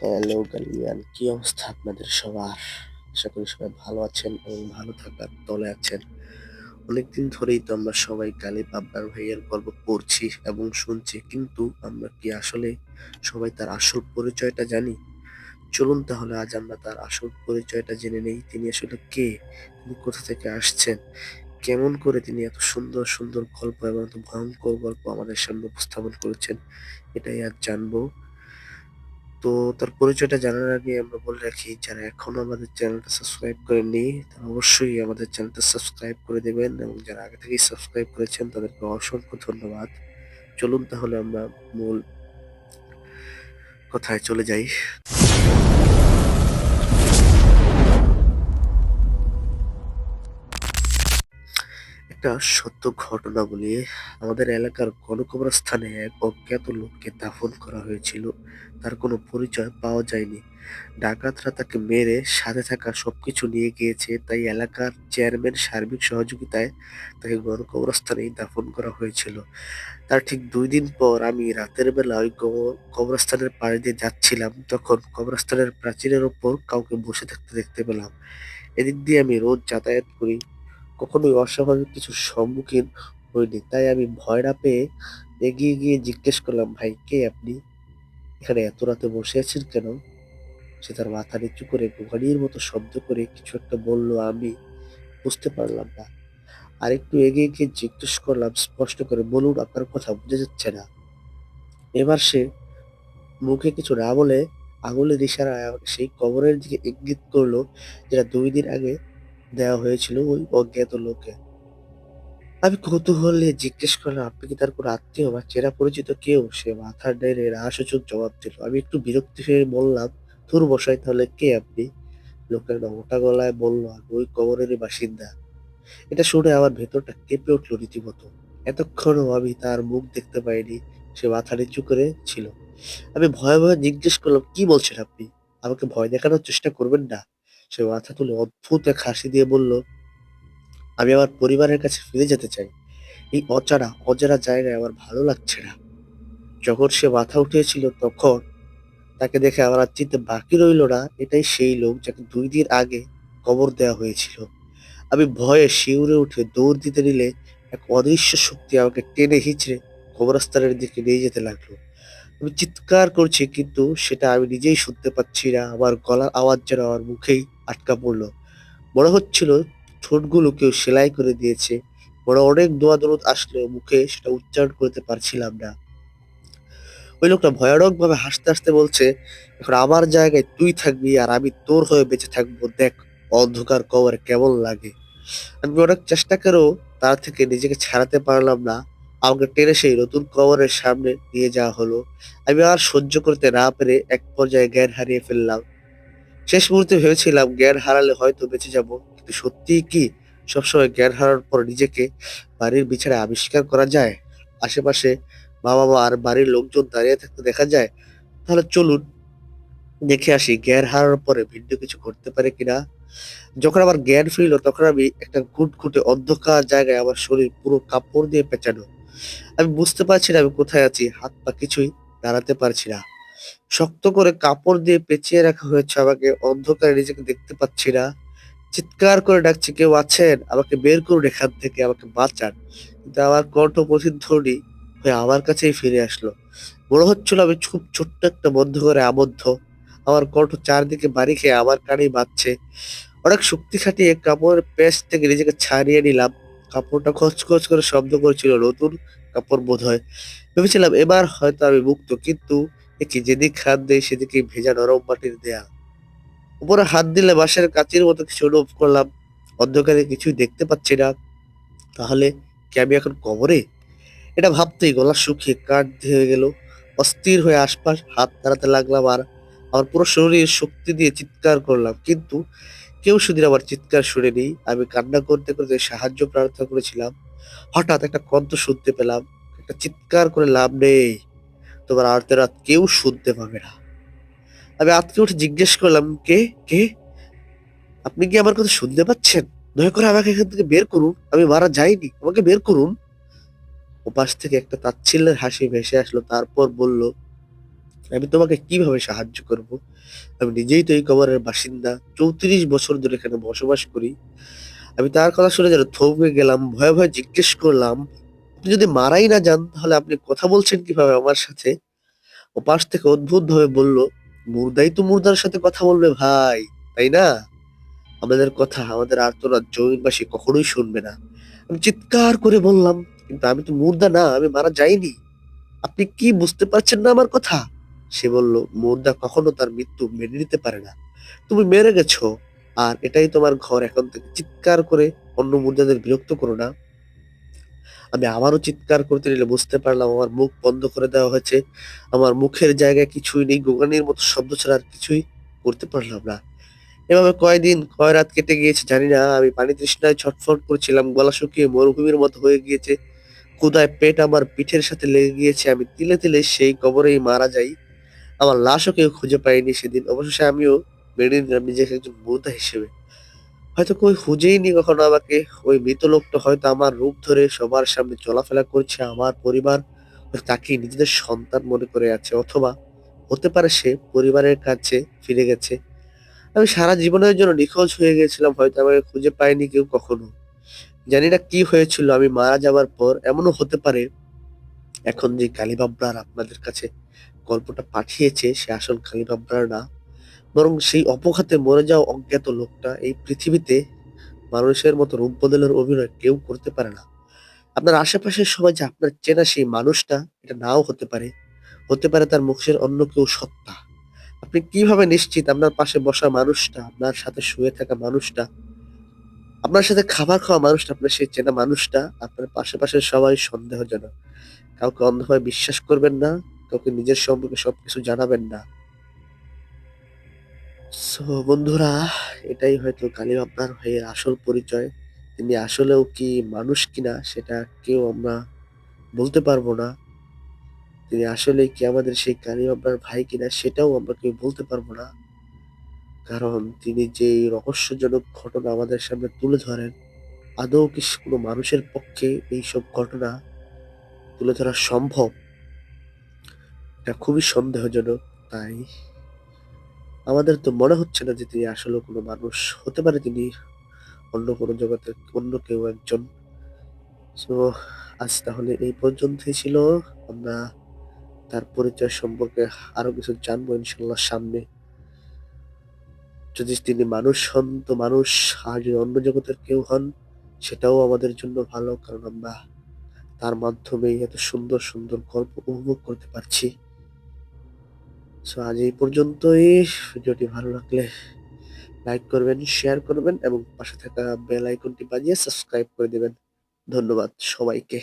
Hello গালিয়ান কি অবস্থা আপনাদের সবার? আশা করি সবাই ভালো আছেন এবং ভালো থাকার তলে আছেন। অনেকদিন ধরেই তো আমরা সবাই গালি পাবনার ভাইয়ের গল্প পড়ছি এবং শুনছি, কিন্তু আমরা কি আসলে সবাই তার আসল পরিচয়টা জানি? চলুন তাহলে আজ আমরা তার আসল পরিচয়টা জেনে নেই, তিনি আসলে কে? তিনি কোথা থেকে আসছেন? কেমন করে তিনি এত সুন্দর সুন্দর গল্প এবং এত ভয়ঙ্কর গল্প আমাদের সামনে উপস্থাপন করেছেন, এটাই আজ জানব। তো তার পরিচয়টা জানার আগে আমরা বলে রাখি, যারা এখনও আমাদের চ্যানেলটা সাবস্ক্রাইব করেননি, তারা অবশ্যই আমাদের চ্যানেলটা সাবস্ক্রাইব করে দেবেন এবং যারা আগে থেকেই সাবস্ক্রাইব করেছেন, তাদেরকে অসংখ্য ধন্যবাদ। চলুন তাহলে আমরা মূল কথায় চলে যাই। একটা সত্য ঘটনা বলি আমাদের এলাকার গণকবরস্থানে এক অজ্ঞাত লোককে দাফন করা হয়েছিল। তার কোনো পরিচয় পাওয়া যায়নি। ডাকাতরা তাকে মেরে সাথে থাকা সবকিছু নিয়ে গিয়েছে। তাই এলাকার চেয়ারম্যান সার্বিক সহযোগিতায় তাকে গণকবরস্থানেই দাফন করা হয়েছিল। তার ঠিক দুই দিন পর আমি রাতের বেলা ওই কবরস্থানের পাড়ে দিয়ে যাচ্ছিলাম। তখন কবরস্থানের প্রাচীরের ওপর কাউকে বসে থাকতে দেখতে পেলাম। এদিক দিয়ে আমি রোজ যাতায়াত করি। কখনোই অস্বাভাবিক কিছুর সম্মুখীন হইনি। তাই আমি ভয় না পেয়ে এগিয়ে গিয়ে জিজ্ঞেস করলাম, ভাই, কে আপনি? এখানে এত রাতে বসে আছেন কেন? সে তার মাথা নিচু করে গোগানির মতো শব্দ করে কিছু একটা বলল, আমি বুঝতে পারলাম না। আর একটু এগিয়ে গিয়ে জিজ্ঞেস করলাম, স্পষ্ট করে, বলুন, আপনার কথা বোঝা যাচ্ছে না। এবার সে মুখে কিছু না বলে আঙুলের ইশারায় সেই কবরের দিকে ইঙ্গিত করল, যেটা দুই দিন আগে দেওয়া হয়েছিল ওই অজ্ঞাত লোকে আমি কৌতূহল জিজ্ঞেস করলাম, আপনি কি তার কোনো আত্মীয় বা চেনা পরিচিত কেউ? সে মাথার নেড়ে রাহাসূচক জবাব দিল, আমি একটু বিরক্তি হয়ে বললাম তোর বসাই তাহলে কে আপনি? লোকের একটা মোটা গলায় বলল, আমি ওই কবরেরই বাসিন্দা। এটা শুনে আমার ভেতরটা কেঁপে উঠল রীতিমতো। এতক্ষণও আমি তার মুখ দেখতে পাইনি, সে মাথা নিচু করে ছিল। আমি ভয়ে ভয়ে জিজ্ঞেস করলাম, কি বলছেন আপনি? আমাকে ভয় দেখানোর চেষ্টা করবেন না? সে মাথা তুলে অদ্ভুত এক হাসি দিয়ে বলল, আমি আমার পরিবারের কাছে ফিরে যেতে চাই। এই অজানা অজানা জায়গায় আমার ভালো লাগছে না। যখন সে মাথা উঠিয়েছিল তখন তাকে দেখে আমার আর চিনতে বাকি রইল না, এটাই সেই লোক যাকে দুই দিন আগে কবর দেওয়া হয়েছিল। আমি ভয়ে শিউরে উঠে দৌড় দিতে নিলে এক অদৃশ্য শক্তি আমাকে টেনে হিচড়ে কবরস্থানের দিকে নিয়ে যেতে লাগল। আমি চিৎকার করছি, কিন্তু সেটা আমি নিজেই শুনতে পাচ্ছি না। আমার গলার আওয়াজ যেন আমার মুখেই আটকা পড়ল। মনে হচ্ছিল ঠোঁটগুলো কেউ সেলাই করে দিয়েছে। মনে অনেক দোয়া দরদ আসলেও মুখে সেটা উচ্চারণ করতে পারছিলাম না। ওই লোকটা ভয়ানক ভাবে হাসতে হাসতে বলছে, এখন আমার জায়গায় তুই থাকবি আর আমি তোর হয়ে বেঁচে থাকব। দেখ, অন্ধকার কবরে কেমন লাগে। আমি অনেক চেষ্টা করেও তার থেকে নিজেকে ছাড়াতে পারলাম না। আমাকে টেনে সেই নতুন কবরের সামনে নিয়ে যাওয়া হলো। আমি আর সহ্য করতে না পেরে এক পর্যায়ে জ্ঞান হারিয়ে ফেললাম। শেষ মুহূর্তে ভেবেছিলাম জ্ঞান হারালে হয়তো বেঁচে যাব, কিন্তু সত্যিই কি সবসময় জ্ঞান হারানোর পর নিজেকে বাড়ির বিছানায় আবিষ্কার করা যায়? আশেপাশে বাবা মা আর বাড়ির লোকজন দাঁড়িয়ে থাকতে দেখা যায়? তাহলে চলুন দেখে আসি জ্ঞান হারানোর পরে ভিন্ন কিছু ঘটতে পারে কিনা। যখন আমার জ্ঞান ফিরল, তখন আমি একটা ঘুটঘুটে অন্ধকার জায়গায় আমার শরীর পুরো কাপড় দিয়ে পেঁচানো। আমি বুঝতে পারছি না আমি কোথায় আছি হাত পা কিছুই দাঁড়াতে পারছি না। শক্ত করে কাপড় দিয়ে পেঁচিয়ে রাখা হয়েছে আমাকে। অন্ধকারে নিজেকে দেখতে পাচ্ছি না। চিৎকার করে ডাকছি, কেউ আছেন? আমাকে বের করুন এখান থেকে, আমাকে বাঁচান। কিন্তু আমার কণ্ঠ প্রতিধ্বনি হয়ে আমার কাছেই ফিরে আসলো। মনে হচ্ছিল আমি খুব ছোট্ট একটা বন্ধ করে আবদ্ধ। আমার কণ্ঠ চারদিকে বাড়ি খেয়ে আমার কানেই বাঁচছে অনেক শক্তি খাটিয়ে কাপড়ের পেঁচ থেকে নিজেকে ছাড়িয়ে নিলাম। কাপড়টা খচখচ করে শব্দ করছিল, নতুন কাপড় বোধ হয় ভেবেছিলাম এবার হয়তো আমি মুক্ত, কিন্তু দেখি যেদিক হাত দেয় সেদিকে ভেজা নরম মাটির দেয়া উপরে হাত দিলে বাঁশের কাঁচির মতো কিছু অনুভব করলাম। অন্ধকারে কিছুই দেখতে পাচ্ছি না। তাহলে কি আমি এখন কবরে এটা ভাবতেই গলা শুকিয়ে কাঠ হয়ে গেল। অস্থির হয়ে আশপাশ হাত নাড়াতে লাগলাম আর আমার পুরো শরীর শক্তি দিয়ে চিৎকার করলাম। কিন্তু কেউ সেদিন আমার চিৎকার শুনেনি। আমি কান্না করতে করতে সাহায্য প্রার্থনা করেছিলাম। হঠাৎ একটা কণ্ঠ শুনতে পেলাম। একটা চিৎকার করে লাভ নেই। তোমার আর্তনাদ কেউ শুনতে পাবে না আমি আতকে উঠে জিজ্ঞেস করলাম কে কে আপনি কি আমার কথা শুনতে পাচ্ছেন দয়া করে আমাকে এখান থেকে বের করুন আমি মারা যাইনি আমাকে বের করুন ওপাশ থেকে একটা তাচ্ছিল্যের হাসি ভেসে আসলো তারপর বলল আমি তোমাকে কীভাবে সাহায্য করব? আমি নিজেই তো এই কবরের বাসিন্দা। ৩৪ বছর ধরে এখানে বসবাস করি। আমি তার কথা শুনে যেন থমকে গেলাম। ভয়ে, ভয়ে জিজ্ঞেস করলাম, "আপনি যদি মারাই না যান তাহলে আপনি কথা বলছেন কীভাবে আমার সাথে?" ওপাশ থেকে অদ্ভুতভাবে বলল, "মুর্দাই তো মুর্দার সাথে কথা বলবে ভাই, তাই না? আমাদের কথা, আমাদের আর্তনাদ জমিনবাসী কখনোই শুনবে না।" আমি চিৎকার করে বললাম, "কিন্তু আমি তো মুর্দা না, আমি মারা যাইনি। আপনি কি বুঝতে পারছেন না আমার কথা?" সে বলল, "মুর্দা কখনো তার মৃত্যু মেনে নিতে পারে না। তুমি মেরে গেছো, আর এটাই তোমার ঘর। এখন থেকে চিৎকার করে অন্য মুর্দাদের বিরক্ত করো না।" আমি আবারও চিৎকার করতে নিলে বুঝতে পারলাম আমার মুখ বন্ধ করে দেওয়া হয়েছে। আমার মুখের জায়গায় কিছুই নেই। গোগানির মতো শব্দ ছাড়া আর কিছুই করতে পারলাম না। এভাবে কয়দিন, কয় রাত কেটে গিয়েছে জানি না। আমি পানি তৃষ্ণায় ছটফট করছিলাম। গলা শুকিয়ে মরুভূমির মতো হয়ে গিয়েছে। ক্ষুধায় পেট আমার পিঠের সাথে লেগে গিয়েছে। আমি তিলে, তিলে সেই কবরেই মারা যাই। আমার লাশও কেউ খুঁজে পাইনি সেদিন। অবশেষে আমিও মেনে নিলাম নিজেকে একজন মুর্দা হিসেবে। হয়তো কেউ খুঁজেইনি কখনো আমাকে। ওই মৃত লোকটা হয়তো আমার রূপ ধরে সবার সামনে চলাফেরা করছে। আমার পরিবার তাকেই নিজেদের সন্তান মনে করে আছে, অথবা হতে পারে সে পরিবারের কাছে ফিরে গেছে। আমি সারা জীবনের জন্য নিখোঁজ হয়ে গেছিলাম। হয়তো আমাকে খুঁজে পায়নি কেউ কখনো। জানি না কি হয়েছিল, আমি মারা যাবার পর। এমনও হতে পারে এখন যে কালিবাবরার আপনাদের কাছে গল্পটা পাঠিয়েছে, সে আসল কালিবাবরার না। বরং সেই অপঘাতে মরে যাওয়া অজ্ঞাত লোকটা এই পৃথিবীতে মানুষের মতো রূপ বদলের অভিনয় কেউ করতে পারে না। আপনার আশেপাশের যে আপনার চেনা সেই মানুষটা এটা নাও হতে পারে। হতে পারে তার মুখের অন্য কেউ সত্তা। আপনি কীভাবে নিশ্চিত আপনার পাশে বসা মানুষটা, আপনার সাথে শুয়ে থাকা মানুষটা, আপনার সাথে খাবার খাওয়া মানুষটা, আপনার সেই চেনা মানুষটা, আপনার পাশে-পাশের সবাই সন্দেহজনক। কাউকে অন্ধভাবে বিশ্বাস করবেন না, কাউকে নিজের সম্পর্কে সবকিছু জানাবেন না। সো বন্ধুরা, এটাই হয়তো কালিম আবরার ভাইয়ের আসল পরিচয়। তিনি আসলেও কি মানুষ কিনা সেটা কেউ আমরা বলতে পারব না। তিনি আসলে কি আমাদের সেই কালিম আপনার ভাই কিনা সেটাও আমরা কেউ বলতে পারব না। কারণ তিনি যেই রহস্যজনক ঘটনা আমাদের সামনে তুলে ধরেন, আদৌ কি কোনো মানুষের পক্ষে এইসব ঘটনা তুলে ধরা সম্ভব? এটা খুবই সন্দেহজনক। তাই আমাদের তো মনে হচ্ছে না যে তিনি আসলেও কোনো মানুষ। হতে পারে তিনি অন্য কোনো জগতের অন্য কেউ একজন। সো আজ তাহলে এই পর্যন্তই ছিল। আমরা তার পরিচয় সম্পর্কে আরও কিছু জানব ইনশাআল্লাহ সামনে। যদি তিনি মানুষ হন তো মানুষ, আর যদি অন্য জগতের কেউ হন সেটাও আমাদের জন্য ভালো। কারণ আমরা তার মাধ্যমেই এত সুন্দর, সুন্দর গল্প উপভোগ করতে পারছি। সো আজ এই পর্যন্তই। ভিডিওটি ভালো লাগলে লাইক করবেন, শেয়ার করবেন এবং পাশে থাকা বেল আইকনটি বাজিয়ে সাবস্ক্রাইব করে দিবেন। ধন্যবাদ সবাইকে।